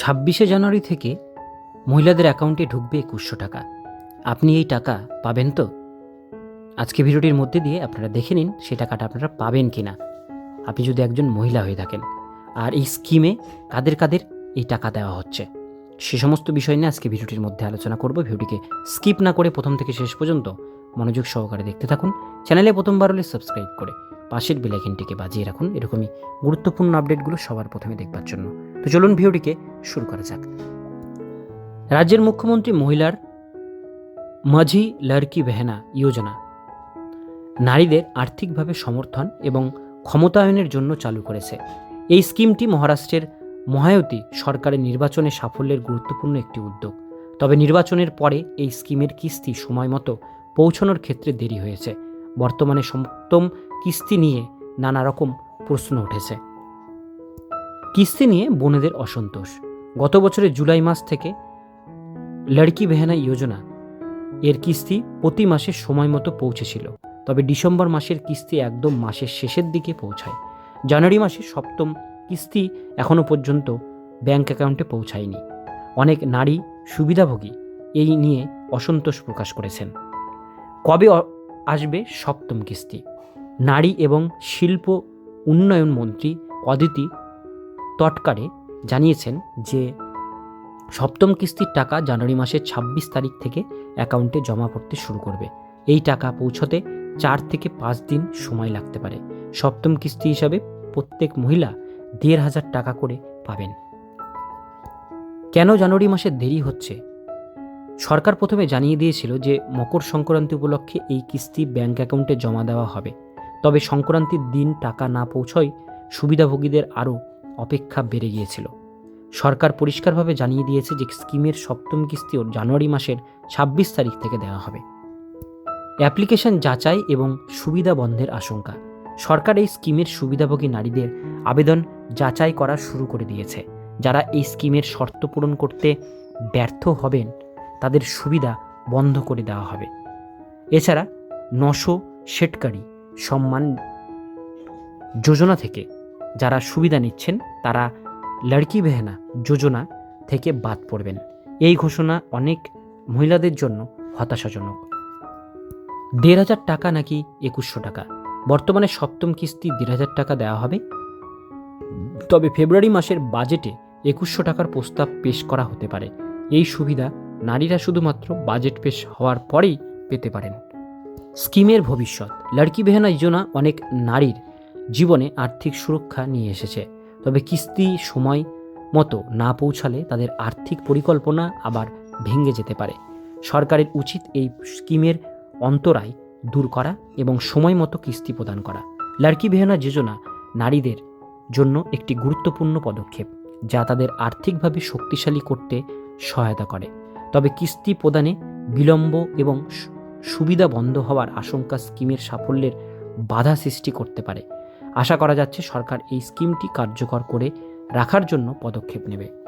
ছাব্বিশে জানুয়ারি থেকে মহিলাদের অ্যাকাউন্টে ঢুকবে একুশশো টাকা। আপনি এই টাকা পাবেন তো? আজকে ভিডিওটির মধ্যে দিয়ে আপনারা দেখে নিন সে টাকাটা আপনারা পাবেন কি না আপনি যদি একজন মহিলা হয়ে থাকেন, আর এই স্কিমে কাদের কাদের এই টাকা দেওয়া হচ্ছে, সে সমস্ত বিষয় নিয়ে আজকে ভিডিওটির মধ্যে আলোচনা করব। ভিডিওটিকে স্কিপ না করে প্রথম থেকে শেষ পর্যন্ত মনোযোগ সহকারে দেখতে থাকুন। চ্যানেলে প্রথমবার হলে সাবস্ক্রাইব করে পাশের বেলাইকিনটিকে বাজিয়ে রাখুন। এরকমই গুরুত্বপূর্ণ আপডেটগুলো সবার প্রথমে দেখবার জন্য। তো চলুন ভিডিওটিকে শুরু করা যাক। রাজ্যের মুখ্যমন্ত্রী মহিলার মাঝি লড়কি বেহেনা যোজনা নারীদের আর্থিকভাবে সমর্থন এবং ক্ষমতায়নের জন্য চালু করেছে। এই স্কিমটি মহারাষ্ট্রের মহায়তী সরকারের নির্বাচনে সাফল্যের গুরুত্বপূর্ণ একটি উদ্যোগ। তবে নির্বাচনের পরে এই স্কিমের কিস্তি সময় মতো পৌঁছানোর ক্ষেত্রে দেরি হয়েছে। বর্তমানে সপ্তম কিস্তি নিয়ে নানা রকম প্রশ্ন উঠেছে। কিস্তি নিয়ে বোনেদের অসন্তোষ। গত বছরের জুলাই মাস থেকে লড়কি বেহানা যোজনা এর কিস্তি প্রতি মাসে সময় মতো পৌঁছেছিল। তবে ডিসেম্বর মাসের কিস্তি একদম মাসের শেষের দিকে পৌঁছায়। জানুয়ারি মাসে সপ্তম কিস্তি এখনও পর্যন্ত ব্যাংক অ্যাকাউন্টে পৌঁছায়নি। অনেক নারী সুবিধাভোগী এই নিয়ে অসন্তোষ প্রকাশ করেছেন। কবে আসবে সপ্তম কিস্তি? নারী এবং শিল্প উন্নয়ন মন্ত্রী অদিতি তটকারে জানিয়েছেন যে, সপ্তম কিস্তির টাকা জানুয়ারি মাসের ছাব্বিশ তারিখ থেকে অ্যাকাউন্টে জমা পড়তে শুরু করবে। এই টাকা পৌঁছতে চার থেকে পাঁচ দিন সময় লাগতে পারে। সপ্তম কিস্তি হিসাবে প্রত্যেক মহিলা দেড় হাজার টাকা করে পাবেন। কেন জানুয়ারি মাসে দেরি হচ্ছে? সরকার প্রথমে জানিয়ে দিয়েছিল যে, মকর সংক্রান্তি উপলক্ষে এই কিস্তি ব্যাংক অ্যাকাউন্টে জমা দেওয়া হবে। তবে সংক্রান্তির দিন টাকা না পৌঁছয় সুবিধাভোগীদের আরও অপেক্ষা বেড়ে গিয়েছিল। সরকার পরিষ্কারভাবে জানিয়ে দিয়েছে যে স্কিমের সপ্তম কিস্তিও জানুয়ারি মাসের ছাব্বিশ তারিখ থেকে দেওয়া হবে। অ্যাপ্লিকেশন যাচাই এবং সুবিধা বন্ধের আশঙ্কা। সরকার এই স্কিমের সুবিধাভোগী নারীদের আবেদন যাচাই করা শুরু করে দিয়েছে। যারা এই স্কিমের শর্ত পূরণ করতে ব্যর্থ হবেন, তাদের সুবিধা বন্ধ করে দেওয়া হবে। এছাড়া নশো শেটকারি সম্মান যোজনা থেকে যারা সুবিধা নিচ্ছেন, তারা লড়কি বেহেনা, যোজনা থেকে বাদ পড়বেন। এই ঘোষণা অনেক মহিলাদের জন্য হতাশাজনক। দেড় হাজার টাকা নাকি একুশশো টাকা? বর্তমানে সপ্তম কিস্তি দেড় হাজার টাকা দেওয়া হবে। তবে ফেব্রুয়ারি মাসের বাজেটে একুশশো টাকার প্রস্তাব পেশ করা হতে পারে। এই সুবিধা নারীরা শুধুমাত্র বাজেট পেশ হওয়ার পরেই পেতে পারেন। স্কিমের ভবিষ্যৎ। লড়কি বেহেনা যোজনা অনেক নারীর জীবনে আর্থিক সুরক্ষা নিয়ে এসেছে। তবে কিস্তি সময় মতো না পৌঁছালে তাদের আর্থিক পরিকল্পনা আবার ভেঙে যেতে পারে। সরকারের উচিত এই স্কিমের অন্তরায় দূর করা এবং সময় মতো কিস্তি প্রদান করা। লড়কি বেহনা যোজনা নারীদের জন্য একটি গুরুত্বপূর্ণ পদক্ষেপ, যা তাদের আর্থিকভাবে শক্তিশালী করতে সহায়তা করে। তবে কিস্তি প্রদানে বিলম্ব এবং সুবিধা বন্ধ হওয়ার আশঙ্কা স্কিমের সাফল্যের বাধা সৃষ্টি করতে পারে। আশা করা যাচ্ছে সরকার এই স্কিমটি কার্যকর করে রাখার জন্য পদক্ষেপ নেবে।